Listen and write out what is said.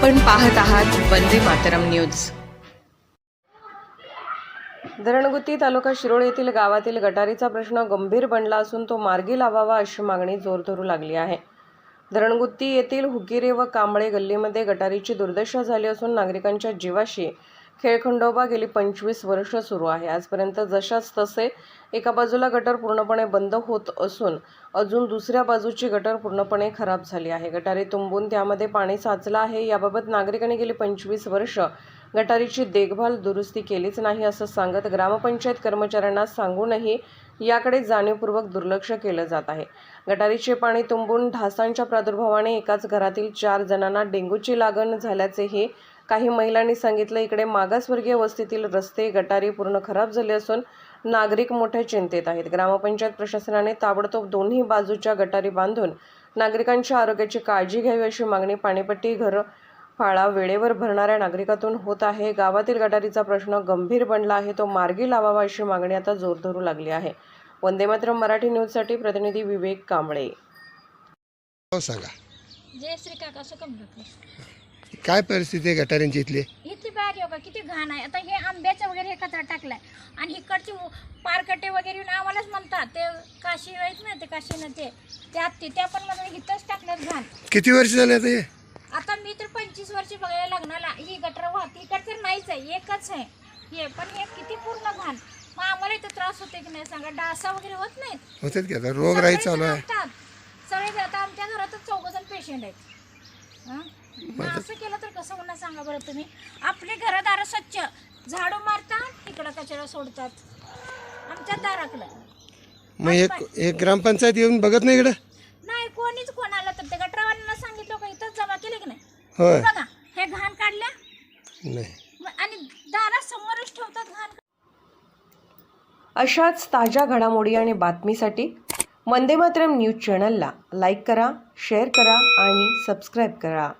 आपण पाहत आहात वंदे मातरम न्यूज. धरणगुत्ती तालुका शिरोळ येथील गावातील गटारीचा प्रश्न गंभीर बनला असून तो मार्गी लावावा अशी मागणी जोर धरू लागली आहे. धरणगुत्ती येथील हुकिरे व कांबळे गल्लीमध्ये गटारीची दुर्दशा झाली असून नागरिकांच्या जीवाशी खेळखंडोबा गेली पंचवीस वर्ष सुरू आहे. आजपर्यंत जशाच तसे एका बाजूला गटर पूर्णपणे बंद होत असून अजून दुसऱ्या बाजूची गटर पूर्णपणे खराब झाली आहे. गटारी तुंबून त्यामध्ये पाणी साचलं आहे. याबाबत नागरिकांनी गेली पंचवीस वर्ष गटारीची देखभाल दुरुस्ती केलीच नाही असं सांगत ग्रामपंचायत कर्मचाऱ्यांना सांगूनही याकडे जाणीवपूर्वक दुर्लक्ष केलं जात आहे. गटारीचे पाणी तुंबून ढासांच्या प्रादुर्भावाने एकाच घरातील चार जणांना डेंग्यूची लागण झाल्याचेही काही महिलांनी सांगितलं इकडे मागासवर्गीय वस्तीतील रस्ते गटारी पूर्ण खराब झाले असून नागरिक मोठ्या चिंतेत आहेत. ग्रामपंचायत प्रशासनाने ताबडतोब दोन्ही बाजूच्या गटारी बांधून नागरिकांच्या आरोग्याची काळजी घ्यावी अशी मागणी पाणीपट्टी घर फाळा वेळेवर भरणाऱ्या नागरिकातून होत आहे. गावातील गटारीचा प्रश्न गंभीर बनला आहे. तो मार्गी लावावा अशी मागणी आता जोर धरू लागली आहे. वंदे मातरम मराठी न्यूजसाठी प्रतिनिधी विवेक कांबळे. हो सांगा. जय श्री काका काय परिस्थिती आहे गटाऱ्यांची इथली? इथली आहे बघा किती घाण आहे. आता हे आंब्याचं वगैरे हे कचरा टाकलाय. आणि इकडचे पारकटे वगैरे येऊन आम्हालाच म्हणतात ते काशी आहेत ना ते काशी ना ते त्यात ते त्या पण मला इथंच टाकलं घाण. किती वर्ष झाले आता हे? आता मी तर पंचवीस वर्ष बघायला लागणार ही गटर वाहत. इकडे तर नाहीच आहे एकच आहे. हे पण हे किती पूर्ण घाण. मग आम्हाला इथं त्रास होते की नाही सांगा? डासा वगैरे होत नाहीत होतात की आता रोगराई चालू आहे. सगळे आता आमच्या घरातच चौघ जण पेशंट आहेत. हं? मग असं केलं तर कसं होणार सांगा बरं तुम्ही? आपली घरदारं स्वच्छ. झाडू मारतात तिकडं कचरा सोडतात. आमच्या दाराकडं. मग एक एक ग्रामपंचायत येऊन बघत नाही इकडं? नाही कोणीच कोण आलं तर ते गटरावाल्यांना सांगितलं का इथंच जमा केले की नाही? होय. बघा हे घाण काढल्या. नाही. मग आणि दारा समोरच ठेवतात घाण अशाच ताज्या घडामोडी आणि बातमीसाठी वंदे मातरम न्यूज चॅनलला लाईक करा शेअर करा आणि सबस्क्राईब करा.